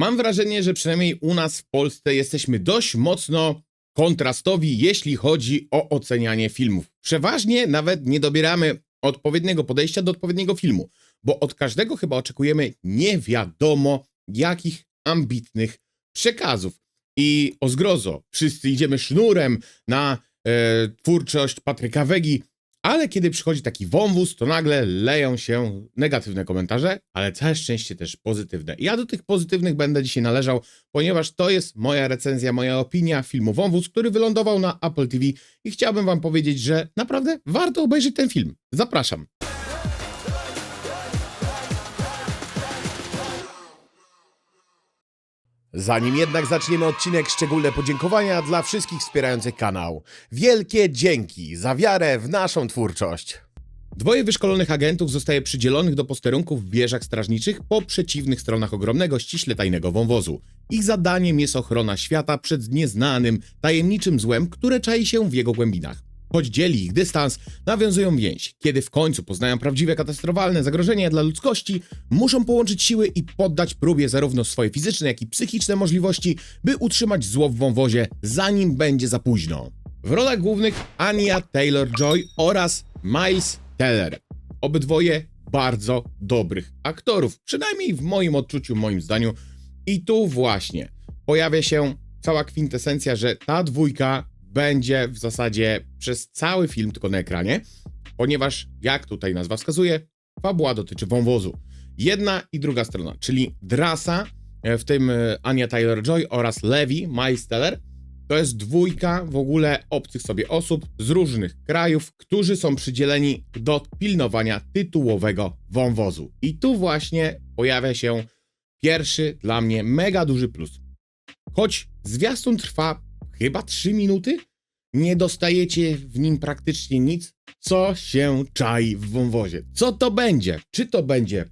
Mam wrażenie, że przynajmniej u nas w Polsce jesteśmy dość mocno kontrastowi, jeśli chodzi o ocenianie filmów. Przeważnie nawet nie dobieramy odpowiedniego podejścia do odpowiedniego filmu, bo od każdego chyba oczekujemy nie wiadomo jakich ambitnych przekazów. I o zgrozo, wszyscy idziemy sznurem na e, twórczość Patryka Wegi, ale kiedy przychodzi taki wąwóz, to nagle leją się negatywne komentarze, ale całe szczęście też pozytywne. Ja do tych pozytywnych będę dzisiaj należał, ponieważ to jest moja recenzja, moja opinia filmu Wąwóz, który wylądował na Apple TV i chciałbym wam powiedzieć, że naprawdę warto obejrzeć ten film. Zapraszam. Zanim jednak zaczniemy odcinek, szczególne podziękowania dla wszystkich wspierających kanał. Wielkie dzięki za wiarę w naszą twórczość. Dwoje wyszkolonych agentów zostaje przydzielonych do posterunków w wieżach strażniczych po przeciwnych stronach ogromnego, ściśle tajnego wąwozu. Ich zadaniem jest ochrona świata przed nieznanym, tajemniczym złem, które czai się w jego głębinach. Choć dzieli ich dystans, nawiązują więź. Kiedy w końcu poznają prawdziwe katastrofalne zagrożenie dla ludzkości, muszą połączyć siły i poddać próbie zarówno swoje fizyczne, jak i psychiczne możliwości, by utrzymać zło w wąwozie, zanim będzie za późno. W rolach głównych Anya Taylor-Joy oraz Miles Teller. Obydwoje bardzo dobrych aktorów, przynajmniej w moim odczuciu, moim zdaniu. I tu właśnie pojawia się cała kwintesencja, że ta dwójka będzie w zasadzie przez cały film tylko na ekranie, ponieważ, jak tutaj nazwa wskazuje, fabuła dotyczy wąwozu. Jedna i druga strona, czyli Drasa, e, w tym e, Anya Taylor-Joy oraz Levi, Miles Teller, to jest dwójka w ogóle obcych sobie osób z różnych krajów, którzy są przydzieleni do pilnowania tytułowego wąwozu. I tu właśnie pojawia się pierwszy dla mnie mega duży plus. Choć zwiastun trwa chyba 3 minuty, nie dostajecie w nim praktycznie nic, co się czai w wąwozie. Co to będzie? Czy to będzie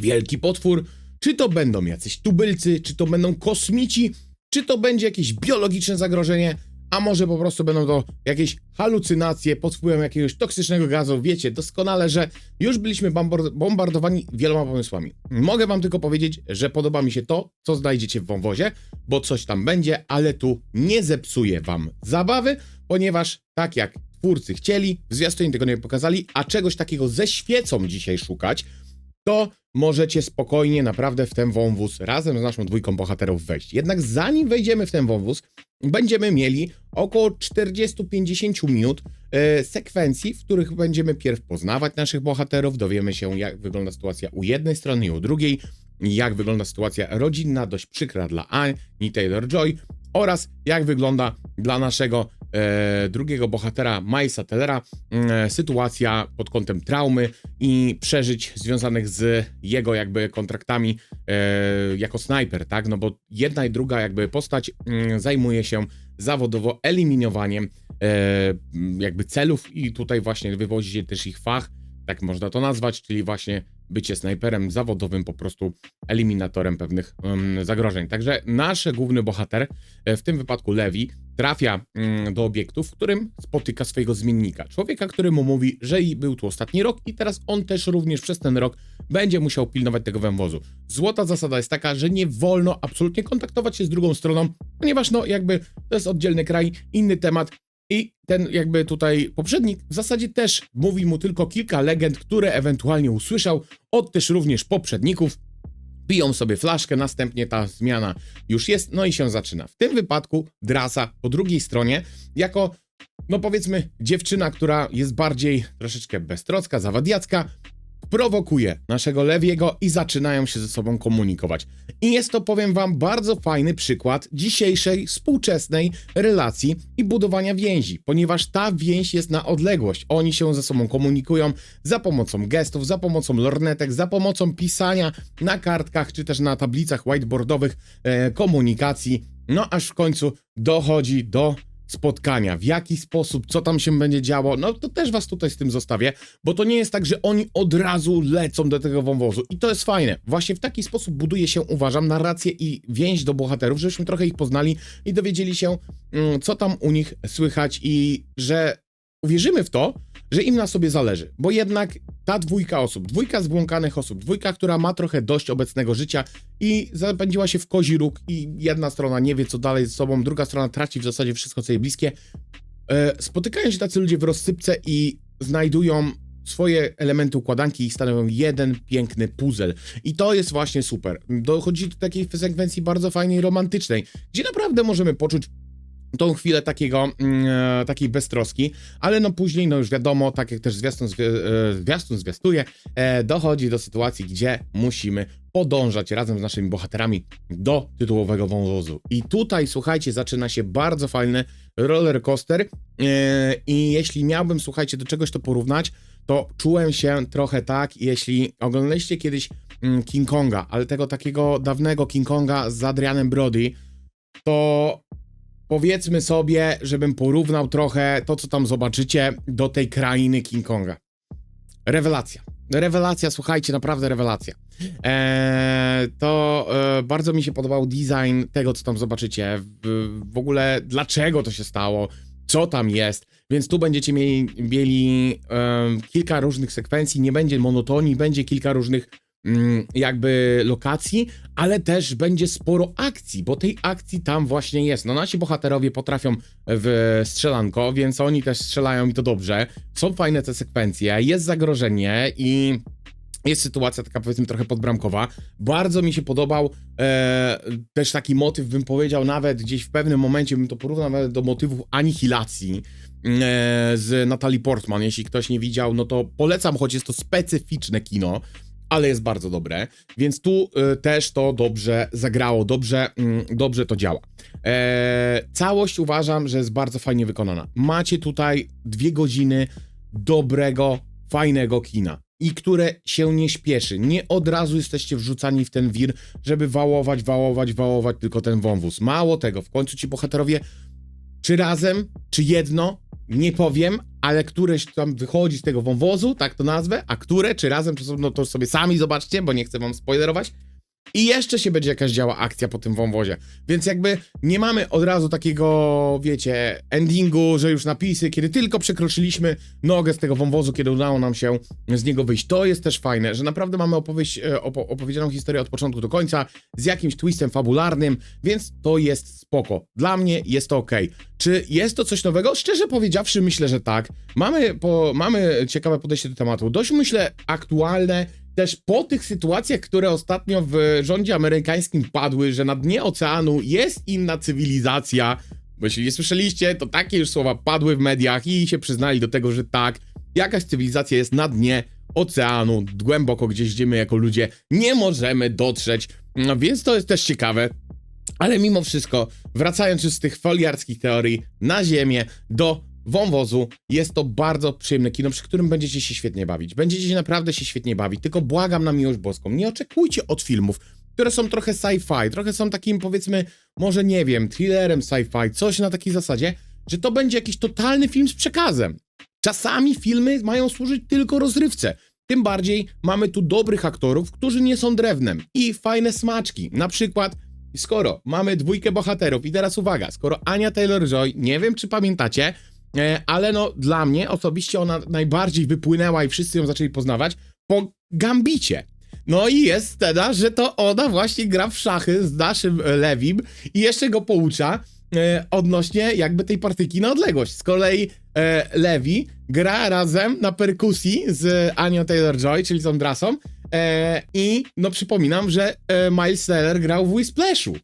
wielki potwór, czy to będą jacyś tubylcy, czy to będą kosmici, czy to będzie jakieś biologiczne zagrożenie, a może po prostu będą to jakieś halucynacje pod wpływem jakiegoś toksycznego gazu. Wiecie doskonale, że już byliśmy bombard- bombardowani wieloma pomysłami. Mogę wam tylko powiedzieć, że podoba mi się to, co znajdziecie w wąwozie, bo coś tam będzie, ale tu nie zepsuje wam zabawy, ponieważ tak jak twórcy chcieli, w zwiastunie tego nie pokazali, a czegoś takiego ze świecą dzisiaj szukać, to możecie spokojnie naprawdę w ten wąwóz razem z naszą dwójką bohaterów wejść. Jednak zanim wejdziemy w ten wąwóz, będziemy mieli około 40-50 minut e, sekwencji, w których będziemy pierw poznawać naszych bohaterów, dowiemy się jak wygląda sytuacja u jednej strony i u drugiej, jak wygląda sytuacja rodzinna, dość przykra dla Ani Taylor-Joy oraz jak wygląda dla naszego drugiego bohatera Milesa Tellera e, sytuacja pod kątem traumy i przeżyć związanych z jego jakby kontraktami e, jako snajper, tak? No bo jedna i druga jakby postać mm, zajmuje się zawodowo eliminowaniem e, jakby celów i tutaj właśnie wywodzi się też ich fach, tak można to nazwać, czyli właśnie bycie snajperem zawodowym, po prostu eliminatorem pewnych um, zagrożeń. Także nasz główny bohater, e, w tym wypadku Levi, trafia mm, do obiektu, w którym spotyka swojego zmiennika. Człowieka, który mu mówi, że był tu ostatni rok i teraz on też również przez ten rok będzie musiał pilnować tego węwozu. Złota zasada jest taka, że nie wolno absolutnie kontaktować się z drugą stroną, ponieważ no jakby to jest oddzielny kraj, inny temat, i ten jakby tutaj poprzednik w zasadzie też mówi mu tylko kilka legend, które ewentualnie usłyszał od też również poprzedników. Piją sobie flaszkę, następnie ta zmiana już jest, no i się zaczyna. W tym wypadku Drasa po drugiej stronie, jako no powiedzmy dziewczyna, która jest bardziej troszeczkę beztrocka, zawadiacka, prowokuje naszego Lewiego i zaczynają się ze sobą komunikować. I jest to, powiem wam, bardzo fajny przykład dzisiejszej współczesnej relacji i budowania więzi, ponieważ ta więź jest na odległość. Oni się ze sobą komunikują za pomocą gestów, za pomocą lornetek, za pomocą pisania na kartkach czy też na tablicach whiteboardowych e, komunikacji. No aż w końcu dochodzi do spotkania, w jaki sposób, co tam się będzie działo, no to też was tutaj z tym zostawię, bo to nie jest tak, że oni od razu lecą do tego wąwozu i to jest fajne. Właśnie w taki sposób buduje się, uważam, narrację i więź do bohaterów, żebyśmy trochę ich poznali i dowiedzieli się, mm, co tam u nich słychać i że uwierzymy w to, że im na sobie zależy, bo jednak ta dwójka osób, dwójka zbłąkanych osób, dwójka, która ma trochę dość obecnego życia i zapędziła się w kozi róg i jedna strona nie wie co dalej z sobą, druga strona traci w zasadzie wszystko co jej bliskie, e, spotykają się tacy ludzie w rozsypce i znajdują swoje elementy układanki i stanowią jeden piękny puzzle. I to jest właśnie super. Dochodzi do takiej sekwencji bardzo fajnej, romantycznej, gdzie naprawdę możemy poczuć tą chwilę takiego, mm, e, takiej beztroski, ale no później, no już wiadomo, tak jak też zwiastun, zwi- e, zwiastun zwiastuje, e, dochodzi do sytuacji, gdzie musimy podążać razem z naszymi bohaterami do tytułowego wąwozu. I tutaj, słuchajcie, zaczyna się bardzo fajny roller coaster i jeśli miałbym, słuchajcie, do czegoś to porównać, to czułem się trochę tak, jeśli oglądaliście kiedyś mm, King Konga, ale tego takiego dawnego King Konga z Adrianem Brody, to powiedzmy sobie, żebym porównał trochę to, co tam zobaczycie, do tej krainy King Konga. Rewelacja. Rewelacja, słuchajcie, naprawdę rewelacja. Eee, to e, bardzo mi się podobał design tego, co tam zobaczycie. W, w ogóle, dlaczego to się stało, co tam jest. Więc tu będziecie mieli, mieli em, kilka różnych sekwencji, nie będzie monotonii, będzie kilka różnych jakby lokacji, ale też będzie sporo akcji, bo tej akcji tam właśnie jest. No nasi bohaterowie potrafią w strzelanko, więc oni też strzelają i to dobrze. Są fajne te sekwencje, jest zagrożenie i jest sytuacja taka powiedzmy trochę podbramkowa. Bardzo mi się podobał e, też taki motyw, bym powiedział nawet gdzieś w pewnym momencie, bym to porównał nawet do motywów anihilacji e, z Natalie Portman. Jeśli ktoś nie widział, no to polecam, choć jest to specyficzne kino, ale jest bardzo dobre, więc tu e, też to dobrze zagrało, dobrze, mm, dobrze to działa. E, całość uważam, że jest bardzo fajnie wykonana. Macie tutaj dwie godziny dobrego, fajnego kina i które się nie śpieszy. Nie od razu jesteście wrzucani w ten wir, żeby wałować, wałować, wałować tylko ten wąwóz. Mało tego, w końcu ci bohaterowie czy razem, czy jedno, nie powiem, ale któreś tam wychodzi z tego wąwozu, tak to nazwę, a które, czy razem, czy no to sobie sami zobaczcie, bo nie chcę wam spoilerować. I jeszcze się będzie jakaś działa akcja po tym wąwozie. Więc jakby nie mamy od razu takiego, wiecie, endingu, że już napisy, kiedy tylko przekroczyliśmy nogę z tego wąwozu, kiedy udało nam się z niego wyjść. To jest też fajne, że naprawdę mamy opowieść, e, opo opowiedzianą historię od początku do końca, z jakimś twistem fabularnym, więc to jest spoko. Dla mnie jest to ok. Czy jest to coś nowego? Szczerze powiedziawszy, myślę, że tak. Mamy, po, mamy ciekawe podejście do tematu. Dość myślę aktualne, też po tych sytuacjach, które ostatnio w rządzie amerykańskim padły, że na dnie oceanu jest inna cywilizacja. Bo jeśli nie słyszeliście, to takie już słowa padły w mediach i się przyznali do tego, że tak, jakaś cywilizacja jest na dnie oceanu, głęboko gdzieś, gdzie my jako ludzie nie możemy dotrzeć. No więc to jest też ciekawe. Ale mimo wszystko, wracając już z tych foliarskich teorii na ziemię, do wąwozu, jest to bardzo przyjemne kino, przy którym będziecie się świetnie bawić. Będziecie się naprawdę się świetnie bawić, tylko błagam na miłość boską, nie oczekujcie od filmów, które są trochę sci-fi, trochę są takim powiedzmy, może nie wiem, thrillerem sci-fi, coś na takiej zasadzie, że to będzie jakiś totalny film z przekazem. Czasami filmy mają służyć tylko rozrywce. Tym bardziej mamy tu dobrych aktorów, którzy nie są drewnem i fajne smaczki. Na przykład, skoro mamy dwójkę bohaterów, i teraz uwaga, skoro Ania Taylor-Joy, nie wiem czy pamiętacie, ale no dla mnie osobiście ona najbardziej wypłynęła i wszyscy ją zaczęli poznawać po Gambicie. No i jest scena, że to ona właśnie gra w szachy z naszym e, Lewim i jeszcze go poucza e, odnośnie jakby tej partyki na odległość. Z kolei e, Lewi gra razem na perkusji z Anią Taylor-Joy, czyli tą drasą e, i no przypominam, że e, Miles Teller grał w Whisplashu.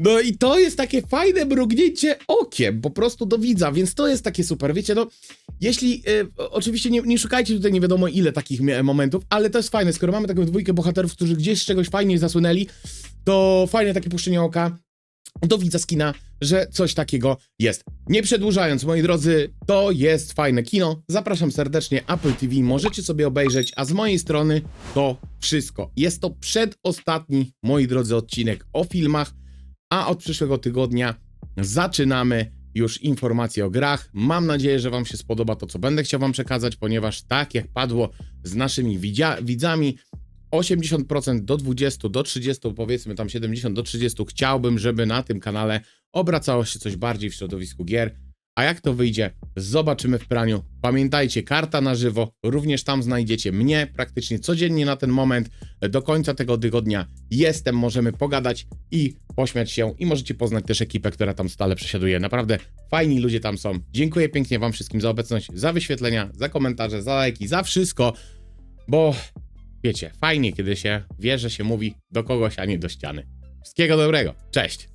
No i to jest takie fajne mrugnięcie okiem po prostu do widza, więc to jest takie super. Wiecie, no jeśli, e, oczywiście nie, nie szukajcie tutaj nie wiadomo ile takich momentów, ale to jest fajne, skoro mamy taką dwójkę bohaterów, którzy gdzieś z czegoś fajnie zasłynęli, to fajne takie puszczenie oka do widza z kina, że coś takiego jest. Nie przedłużając, moi drodzy, to jest fajne kino. Zapraszam serdecznie Apple TV, możecie sobie obejrzeć, a z mojej strony to wszystko. Jest to przedostatni, moi drodzy, odcinek o filmach, a od przyszłego tygodnia zaczynamy już informacje o grach. Mam nadzieję, że Wam się spodoba to, co będę chciał Wam przekazać, ponieważ tak jak padło z naszymi widzami, 80% do 20, do 30, powiedzmy tam 70 do 30 chciałbym, żeby na tym kanale obracało się coś bardziej w środowisku gier, A jak to wyjdzie, zobaczymy w praniu. Pamiętajcie, karta na żywo, również tam znajdziecie mnie praktycznie codziennie na ten moment. Do końca tego tygodnia jestem, możemy pogadać i pośmiać się i możecie poznać też ekipę, która tam stale przesiaduje. Naprawdę fajni ludzie tam są. Dziękuję pięknie wam wszystkim za obecność, za wyświetlenia, za komentarze, za lajki, za wszystko, bo wiecie, fajnie kiedy się wie, że się mówi do kogoś, a nie do ściany. Wszystkiego dobrego, cześć!